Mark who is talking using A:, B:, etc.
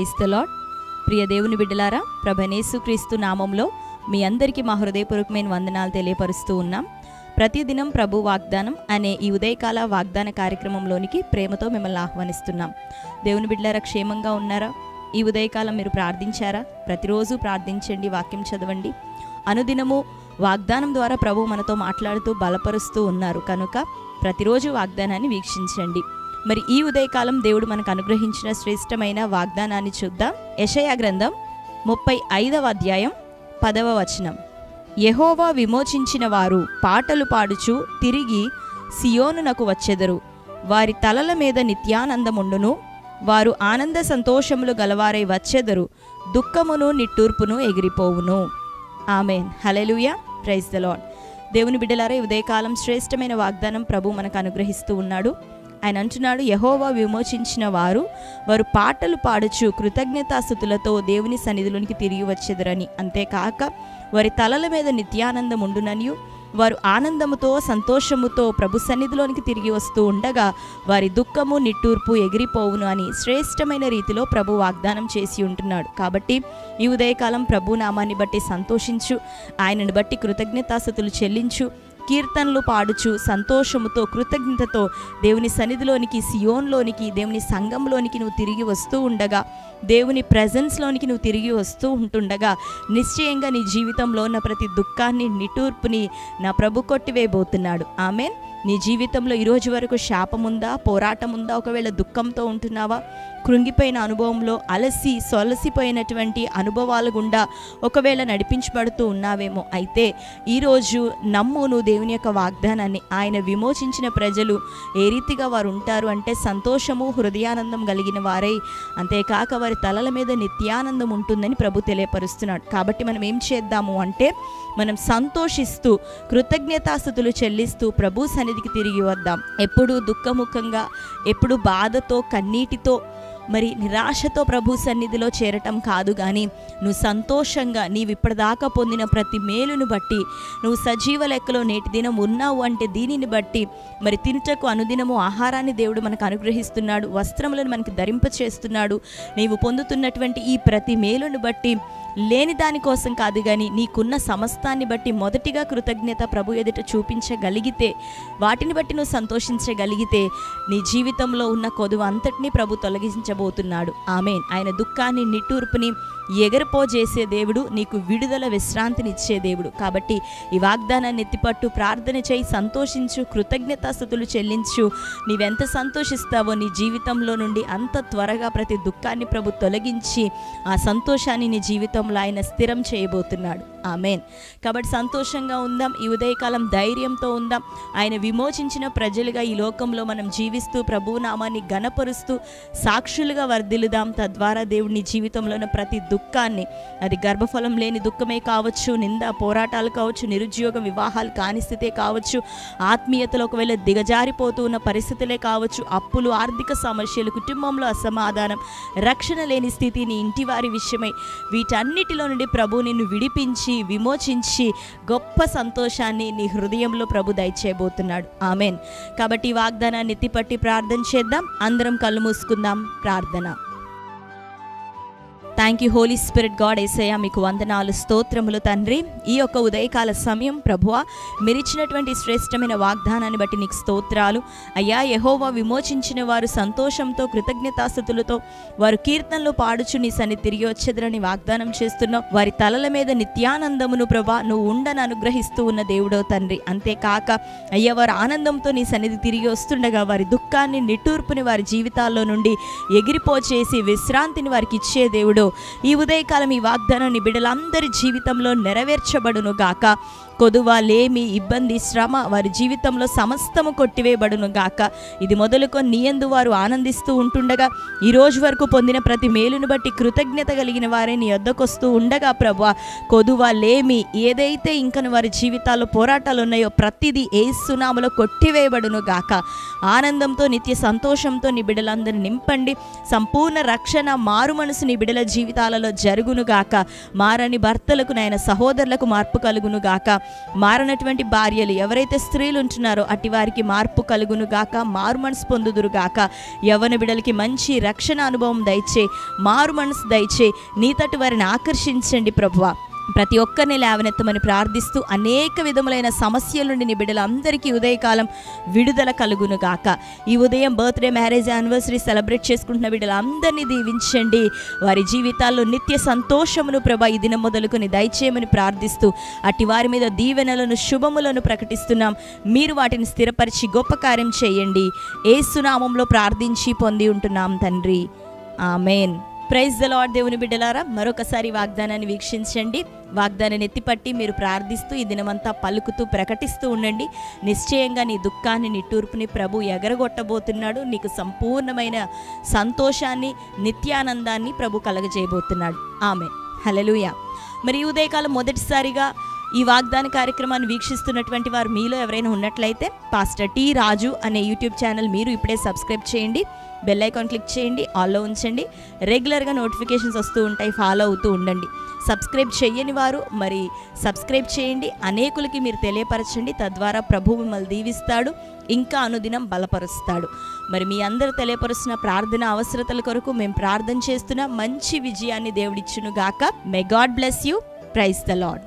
A: Price the lord ప్రియ దేవుని బిడ్డలారా ప్రభనేసు క్రీస్తు నామంలో మీ అందరికీ మా హృదయపూర్వకమైన వందనాలు తెలియపరుస్తూ ఉన్నాం. ప్రతిదినం ప్రభు వాగ్దానం అనే ఈ ఉదయకాల వాగ్దాన కార్యక్రమంలోనికి ప్రేమతో మిమ్మల్ని ఆహ్వానిస్తున్నాం. దేవుని బిడ్డలారా క్షేమంగా ఉన్నారా? ఈ ఉదయకాలం మీరు ప్రార్థించారా? ప్రతిరోజు ప్రార్థించండి వాక్యం చదవండి. అనుదినము వాగ్దానం ద్వారా ప్రభు మనతో మాట్లాడుతూ బలపరుస్తూ ఉన్నారు. కనుక ప్రతిరోజు వాగ్దానాన్ని వీక్షించండి. మరి ఈ ఉదయకాలం దేవుడు మనకు అనుగ్రహించిన శ్రేష్టమైన వాగ్దానాన్ని చూద్దాం. యషయా గ్రంథం ముప్పై ఐదవ అధ్యాయం పదవ వచనం. యెహోవా విమోచించిన వారు పాటలు పాడుచు తిరిగి సియోనునకు వచ్చెదరు. వారి తలల మీద నిత్యానందముండును వారు ఆనంద సంతోషములు గలవారై వచ్చెదరు. దుఃఖమును నిట్టూర్పును ఎగిరిపోవును. Amen. Hallelujah praise the lord దేవుని బిడ్డలారా ఉదయకాలం శ్రేష్టమైన వాగ్దానం ప్రభు మనకు అనుగ్రహిస్తూ ఉన్నాడు. ఆయన అంటున్నాడు యహోవా విమోచించిన వారు వారు పాటలు పాడుచు కృతజ్ఞతాస్థుతులతో దేవుని సన్నిధిలోనికి తిరిగి వచ్చేదరని. అంతేకాక వారి తలల మీద నిత్యానందం ఉండుననియు. వారు ఆనందముతో సంతోషముతో ప్రభు సన్నిధిలోనికి తిరిగి వస్తూ ఉండగా వారి దుఃఖము నిట్టూర్పు ఎగిరిపోవును అని శ్రేష్టమైన రీతిలో ప్రభు వాగ్దానం చేసి ఉంటున్నాడు. కాబట్టి ఈ ఉదయకాలం ప్రభు నామాన్ని బట్టి సంతోషించు. ఆయనను బట్టి కృతజ్ఞతాస్థుతులు చెల్లించు. కీర్తనలు పాడుచు సంతోషముతో కృతజ్ఞతతో దేవుని సన్నిధిలోనికి సియోన్లోనికి దేవుని సంఘంలోనికి నువ్వు తిరిగి వస్తూ ఉండగా దేవుని ప్రజెన్స్లోనికి నువ్వు తిరిగి వస్తూ ఉంటుండగా నిశ్చయంగా నీ జీవితంలో ఉన్న ప్రతి దుఃఖాన్ని నిటూర్పుని నా ప్రభు కొట్టివేయబోతున్నాడు. ఆమెన్. నీ జీవితంలో ఈరోజు వరకు శాపం ఉందా పోరాటం ఉందా ఒకవేళ దుఃఖంతో ఉంటున్నావా? కృంగిపోయిన అనుభవంలో అలసి సొలసిపోయినటువంటి అనుభవాల గుండా ఒకవేళ నడిపించబడుతూ ఉన్నావేమో అయితే ఈరోజు నమ్ము నువ్వు దేవుని యొక్క వాగ్దానాన్ని. ఆయన విమోచించిన ప్రజలు ఏ రీతిగా వారు ఉంటారు అంటే సంతోషము హృదయానందం కలిగిన వారై అంతేకాక వారి తలల మీద నిత్యానందం ఉంటుందని ప్రభు తెలియపరుస్తున్నాడు. కాబట్టి మనం ఏం చేద్దాము అంటే మనం సంతోషిస్తూ కృతజ్ఞతాస్థుతులు చెల్లిస్తూ ప్రభు సన్నిధికి తిరిగి వద్దాం. ఎప్పుడు దుఃఖముఖంగా ఎప్పుడు బాధతో కన్నీటితో మరి నిరాశతో ప్రభు సన్నిధిలో చేరటం కాదు కానీ నువ్వు సంతోషంగా నీవు ఇప్పటిదాకా పొందిన ప్రతి మేలును బట్టి నువ్వు సజీవ లెక్కలో నేటి దినం ఉన్నావు అంటే దీనిని బట్టి మరి తినుటకు అనుదినము ఆహారాన్ని దేవుడు మనకు అనుగ్రహిస్తున్నాడు వస్త్రములను మనకు ధరింప చేస్తున్నాడు నీవు పొందుతున్నటువంటి ఈ ప్రతి మేలును బట్టి లేని దానికోసం కాదు కానీ నీకున్న సమస్తాన్ని బట్టి మొదటిగా కృతజ్ఞత ప్రభు ఎదుట చూపించగలిగితే వాటిని బట్టి నువ్వు సంతోషించగలిగితే నీ జీవితంలో ఉన్న కొదువు అంతటినీ ప్రభు తొలగించబోతున్నాడు. ఆమెన్. ఆయన దుఃఖాన్ని నిట్టూర్పుని ఎగరపోజేసే దేవుడు నీకు విడుదల విశ్రాంతినిచ్చే దేవుడు. కాబట్టి ఈ వాగ్దానాన్ని ఎత్తిపట్టు ప్రార్థన చేయి సంతోషించు కృతజ్ఞతాస్థుతులు చెల్లించు. నీవెంత సంతోషిస్తావో నీ జీవితంలో నుండి అంత త్వరగా ప్రతి దుఃఖాన్ని ప్రభు తొలగించి ఆ సంతోషాన్ని నీ జీవితంలో ఆయన స్థిరం చేయబోతున్నాడు. ఆమెన్. కాబట్టి సంతోషంగా ఉందాం ఈ ఉదయకాలం ధైర్యంతో ఉందాం. ఆయన విమోచించిన ప్రజలుగా ఈ లోకంలో మనం జీవిస్తూ ప్రభు నామాన్ని గణపరుస్తూ సాక్షులుగా వర్ధిల్లుదాం. తద్వారా దేవుడిని జీవితంలోని ప్రతి దుఃఖ దుఃఖాన్ని. అది గర్భఫలం లేని దుఃఖమే కావచ్చు నింద పోరాటాలు కావచ్చు నిరుద్యోగం వివాహాలు కాని స్థితే కావచ్చు ఆత్మీయతలో ఒకవేళ దిగజారిపోతూ ఉన్న పరిస్థితులే కావచ్చు అప్పులు ఆర్థిక సమస్యలు కుటుంబంలో అసమాధానం రక్షణ లేని స్థితి నీ ఇంటి వారి విషయమై వీటన్నిటిలో నుండి ప్రభు నిన్ను విడిపించి విమోచించి గొప్ప సంతోషాన్ని నీ హృదయంలో ప్రభు దయచేయబోతున్నాడు. ఆమెన్. కాబట్టి వాగ్దానాన్ని ఎత్తిపట్టి ప్రార్థన చేద్దాం. అందరం కళ్ళు మూసుకుందాం. ప్రార్థన. Thank you holy spirit god Yesayya మీకు వందనాలు స్తోత్రములు తండ్రి. ఈ యొక్క ఉదయకాల సమయం ప్రభువ మీరిచ్చినటువంటి శ్రేష్టమైన వాగ్దానాన్ని బట్టి నీకు స్తోత్రాలు. అయ్యా యహోవా విమోచించిన వారు సంతోషంతో కృతజ్ఞతాస్థుతులతో వారు కీర్తనలు పాడుచు నీ సన్ని తిరిగి వచ్చేదరని వాగ్దానం చేస్తున్నావు వారి తలల మీద నిత్యానందమును ప్రభా నువ్వు ఉండని అనుగ్రహిస్తూ ఉన్న దేవుడో తండ్రి. అంతేకాక అయ్యా వారు ఆనందంతో నీ సన్నిధి తిరిగి వస్తుండగా వారి దుఃఖాన్ని నిట్టూర్పుని వారి జీవితాల్లో నుండి ఎగిరిపోచేసి విశ్రాంతిని వారికి ఇచ్చే దేవుడు ఈ ఉదయకాలం ఈ వాగ్దానాన్ని బిడ్డలందరి జీవితంలో నెరవేర్చబడును గాక కొదువ లేమి ఇబ్బంది శ్రమ వారి జీవితంలో సమస్తము కొట్టివేయబడును గాక. ఇది మొదలుకొని నీయందు వారు ఆనందిస్తూ ఉంటుండగా ఈ రోజు వరకు పొందిన ప్రతి మేలును బట్టి కృతజ్ఞత కలిగిన వారే నీ వద్దకొస్తూ ఉండగా ప్రభు కొదువ లేమి ఏదైతే ఇంకను వారి జీవితాల్లో పోరాటాలు ఉన్నాయో ప్రతిదీ ఏ సునామలో కొట్టివేయబడును గాక. ఆనందంతో నిత్య సంతోషంతో నీ బిడ్డలందరినీ నింపండి. సంపూర్ణ రక్షణ మారు మనసు నీ బిడ్డల జీవితాలలో జరుగును గాక. మారని భర్తలకు నాయన సహోదరులకు మార్పు కలుగును గాక. మారనటువంటి భార్యలు ఎవరైతే స్త్రీలు ఉంటున్నారో అట్టి వారికి మార్పు కలుగును గాక మారు మనసు పొందుదురు గాక. యవ్వన బిడలకి మంచి రక్షణ అనుభవం దయచే మారు మనసు దయచే నీతటి వారిని ఆకర్షించండి ప్రభువా. ప్రతి ఒక్కరిని లేవనెత్తమని ప్రార్థిస్తూ అనేక విధములైన సమస్యల నుండి నీ బిడ్డలందరికీ ఉదయకాలం విడుదల కలుగును గాక. ఈ ఉదయం బర్త్డే మ్యారేజ్ యానివర్సరీ సెలబ్రేట్ చేసుకుంటున్న బిడ్డలందరినీ దీవించండి. వారి జీవితాల్లో నిత్య సంతోషమును ప్రభ ఈ దినం మొదలుకొని దయచేయమని ప్రార్థిస్తూ అట్టి వారి మీద దీవెనలను శుభములను ప్రకటిస్తున్నాం. మీరు వాటిని స్థిరపరిచి గొప్ప కార్యం చేయండి. ఏసునామంలో ప్రార్థించి పొంది ఉంటున్నాం తండ్రి. ఆమెన్. ప్రైజ్ ద లార్డ్ దేవుని బిడ్డలారా. మరొకసారి వాగ్దానాన్ని వీక్షించండి. వాగ్దానాన్ని ఎత్తిపట్టి మీరు ప్రార్థిస్తూ ఈ దినమంతా పలుకుతూ ప్రకటిస్తూ ఉండండి. నిశ్చయంగా నీ దుఃఖాన్ని నీ తూర్పుని ప్రభు ఎగరగొట్టబోతున్నాడు. నీకు సంపూర్ణమైన సంతోషాన్ని నిత్యానందాన్ని ప్రభు కలగజేయబోతున్నాడు. ఆమె హలలుయ మరి ఉదయకాలం మొదటిసారిగా ఈ వాగ్దాన కార్యక్రమాన్ని వీక్షిస్తున్నటువంటి వారు మీలో ఎవరైనా ఉన్నట్లయితే పాస్టర్ టీ రాజు అనే యూట్యూబ్ ఛానల్ మీరు ఇప్పుడే సబ్స్క్రైబ్ చేయండి బెల్ ఐకాన్ క్లిక్ చేయండి ఆల్లో ఉంచండి. రెగ్యులర్గా నోటిఫికేషన్స్ వస్తూ ఉంటాయి ఫాలో అవుతూ ఉండండి. సబ్స్క్రైబ్ చేయని వారు మరి సబ్స్క్రైబ్ చేయండి అనేకులకి మీరు తెలియపరచండి. తద్వారా ప్రభు మిమ్మల్ని దీవిస్తాడు ఇంకా అనుదినం బలపరుస్తాడు. మరి మీ అందరూ తెలియపరుస్తున్న ప్రార్థన అవసరతల కొరకు మేము ప్రార్థన చేస్తున్న మంచి విజయాన్ని దేవుడిచ్చును గాక. May god bless you praise the lord